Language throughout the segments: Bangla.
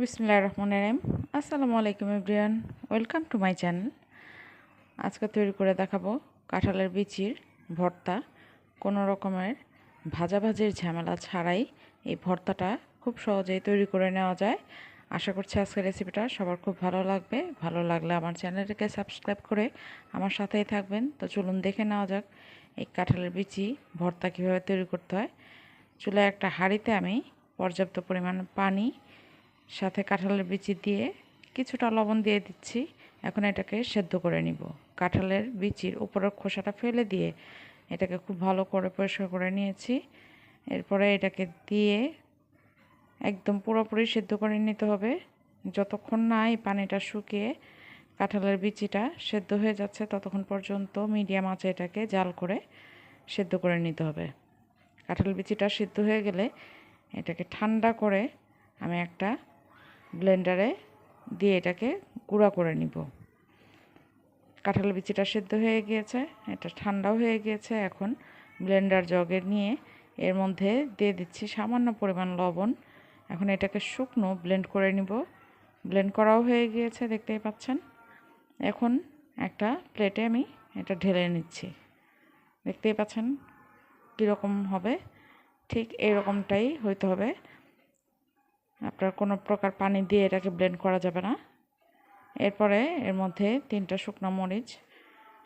বিসমুল্লাহ রহমান রহিম। আসসালামু আলাইকুম everyone welcome to my channel. আজকে তৈরি করে দেখাবো কাঁঠালের বিচির ভর্তা। কোনো রকমের ভাজাভাজির ঝামেলা ছাড়াই এই ভর্তাটা খুব সহজেই তৈরি করে নেওয়া যায়। আশা করছি আজকের রেসিপিটা সবার খুব ভালো লাগবে। ভালো লাগলে আমার চ্যানেলটিকে সাবস্ক্রাইব করে আমার সাথেই থাকবেন। তো চলুন দেখে নেওয়া যাক এই কাঁঠালের বিচি ভর্তা কীভাবে তৈরি করতে হয়। চুলায় একটা হাঁড়িতে আমি পর্যাপ্ত পরিমাণ পানি সাথে কাঁঠালের বিচি দিয়ে কিছুটা লবণ দিয়ে দিচ্ছি। এখন এটাকে সেদ্ধ করে নিব। কাঁঠালের বিচির উপরের খোসাটা ফেলে দিয়ে এটাকে খুব ভালো করে পরিষ্কার করে নিয়েছি। এরপরে এটাকে দিয়ে একদম পুরোপুরি সেদ্ধ করে নিতে হবে। যতক্ষণ না এই পানিটা শুকিয়ে কাঁঠালের বিচিটা সেদ্ধ হয়ে যাচ্ছে, ততক্ষণ পর্যন্ত মিডিয়াম আঁচে এটাকে জাল করে সেদ্ধ করে নিতে হবে। কাঁঠাল বিচিটা সেদ্ধ হয়ে গেলে এটাকে ঠান্ডা করে আমি একটা ব্লেন্ডারে দিয়ে এটাকে গুঁড়া করে নিব। কাঁঠাল বিচিটা সেদ্ধ হয়ে গিয়েছে, এটা ঠান্ডাও হয়ে গিয়েছে। এখন ব্লেন্ডার জগে নিয়ে এর মধ্যে দিয়ে দিচ্ছি সামান্য পরিমাণ লবণ। এখন এটাকে শুকনো ব্লেন্ড করে নিব। ব্লেন্ড করাও হয়ে গিয়েছে, দেখতেই পাচ্ছেন। এখন একটা প্লেটে আমি এটা ঢেলে নিচ্ছি। দেখতেই পাচ্ছেন কীরকম হবে? ঠিক এরকমটাই হইতে হবে। আপনার কোনো প্রকার পানি দিয়ে এটাকে ব্লেন্ড করা যাবে না। এরপরে এর মধ্যে তিনটা শুকনো মরিচ,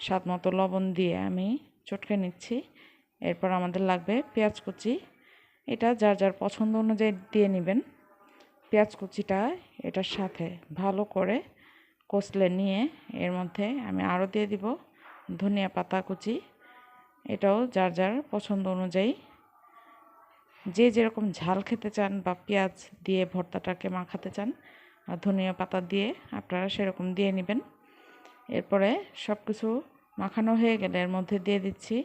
স্বাদ মতো লবণ দিয়ে আমি চটকে নিচ্ছি। এরপর আমাদের লাগবে পেঁয়াজ কুচি। এটা যার যার পছন্দ অনুযায়ী দিয়ে নেবেন। পেঁয়াজ কুচিটা এটার সাথে ভালো করে কষলে নিয়ে এর মধ্যে আমি আরও দিয়ে দিব ধনিয়া পাতা কুচি। এটাও যার যার পছন্দ অনুযায়ী যে যেরকম ঝাল খেতে চান বা পেঁয়াজ দিয়ে ভর্তাটাকে মাখাতে চান ধনিয়া পাতা দিয়ে আপনারা সেরকম দিয়ে নেবেন। এরপরে সব কিছু মাখানো হয়ে গেলে এর মধ্যে দিয়ে দিচ্ছি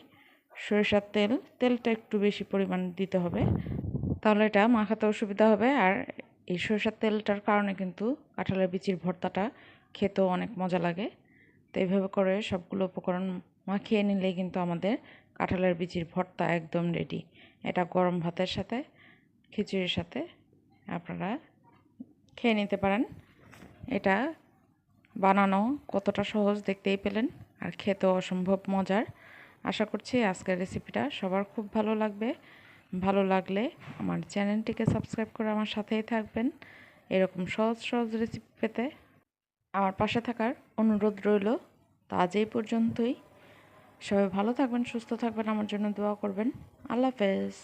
সরিষার তেল। তেলটা একটু বেশি পরিমাণ দিতে হবে, তাহলে এটা মাখাতে অসুবিধা হবে। আর এই সরিষার তেলটার কারণে কিন্তু কাঁঠালের বিচির ভর্তাটা খেতেও অনেক মজা লাগে। তো এইভাবে করে সবগুলো উপকরণ মাখিয়ে নিলেই কিন্তু আমাদের কাঁঠালের বিচির ভর্তা একদম রেডি এটা গরম ভাতের সাথে, খিচুড়ির সাথে আপনারা খেয়ে নিতে পারেন। এটা বানানো কতটা সহজ দেখতেই পেলেন আর খেতেও অসম্ভব মজার। আশা করছি আজকের রেসিপিটা সবার খুব ভালো লাগবে। ভালো লাগলে আমার চ্যানেলটিকে সাবস্ক্রাইব করে আমার সাথেই থাকবেন। এরকম সহজ সহজ রেসিপি পেতে আমার পাশে থাকার অনুরোধ রইল। তা আজ এই পর্যন্তই। সবাই ভালো থাকবেন, সুস্থ থাকবেন, আমার জন্য দোয়া করবেন। আল্লাহ হাফেজ